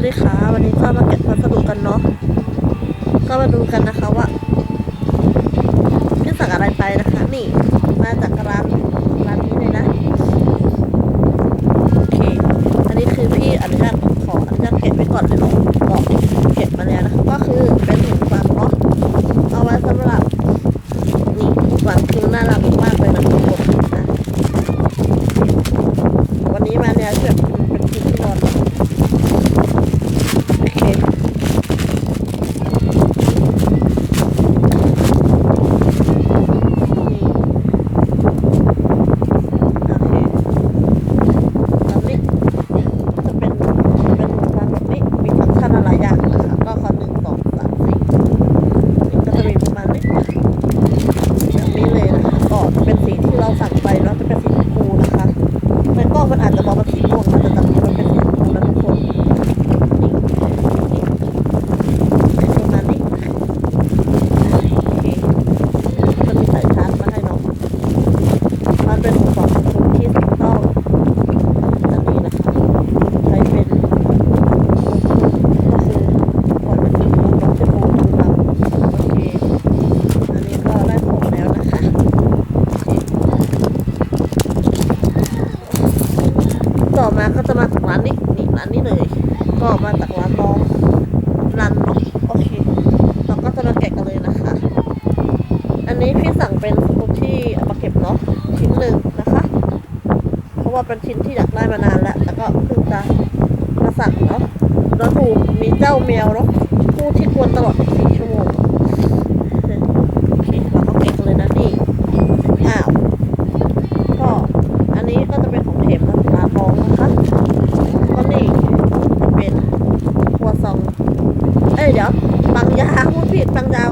วัสดีค่ะวันนี้ก็มาเก็บพัสดุกันเนาะก็มาดูกันนะคะว่าพี่สั่งอะไรไปนะคะ นี่ มาจากร้านร้านนี้เลยนะโอเค อันนี้คือพี่อนุญาตขออนุญาตเก็บไว้ก่อนเลยเนาะบอกเก็บมาแล้วนะคะก็คือเป็นหูฟังเนาะ เอาไว้สำหรับ นี่หูฟังคือน่ารักมากเลยนะทุกคนนะ วันนี้มาเนี่ยแบบเป็นที่ที่นอน โอเค นี่ โอเคแบบนี้ก็จะเป็น เป็นหูฟังแบบนี้ มีฟังก์ชันหลายอย่างนะคะ ก็ข้อหนึ่งสองสามสี่นี่ก็จะมีประมาณนี้แบบนี้เลยนะคะก็เป็นสีที่ เราสั่งไปเนาะจะเป็นสีชมพูนะคะในกล้องมันอาจจะมองเป็นสีม่วงนะแต่ตอนนี้มันเป็นสีชมพูนะทุกคนนี่นี่ประมาณนี้โอเคก็จะมีสายชาร์จมาให้เนาะมันเป็นหูฟังบลูทูธที่ถูกต้องอันนี้นะคะใช้เป็นบลูทูธก็คือปล่อยเป็นสีม่วงกับชมพูนะครับโอเค อันนี้ก็ได้ผลแล้วนะคะ ต่อมา ก็จะมาจากร้านนี้นี่ร้านนี้เลย ก็มาจากร้านน้องรันเนาะโอเคเราก็จะมาแกะกันเลยนะคะ อันนี้พี่สั่งเป็นสกูตที่เอามาเก็บเนาะชิ้นหนึ่งนะคะ เพราะว่าเป็นชิ้นที่อยากได้มานานแล้วแล้วก็เพิ่งจะมาสั่งเนาะแล้วถูกมีเจ้าแมวเนาะผู้ที่ควรตลอด24ชั่วโมงโอเคเราก็เก็บกันเลยนะนี่อ้าวก็อันนี้ก็จะเป็นของเทมนะร้านทองนะคะก็นี่จะเป็นครัวซอง เอ้ยเดี๋ยวบางยาพูดผิดบางยา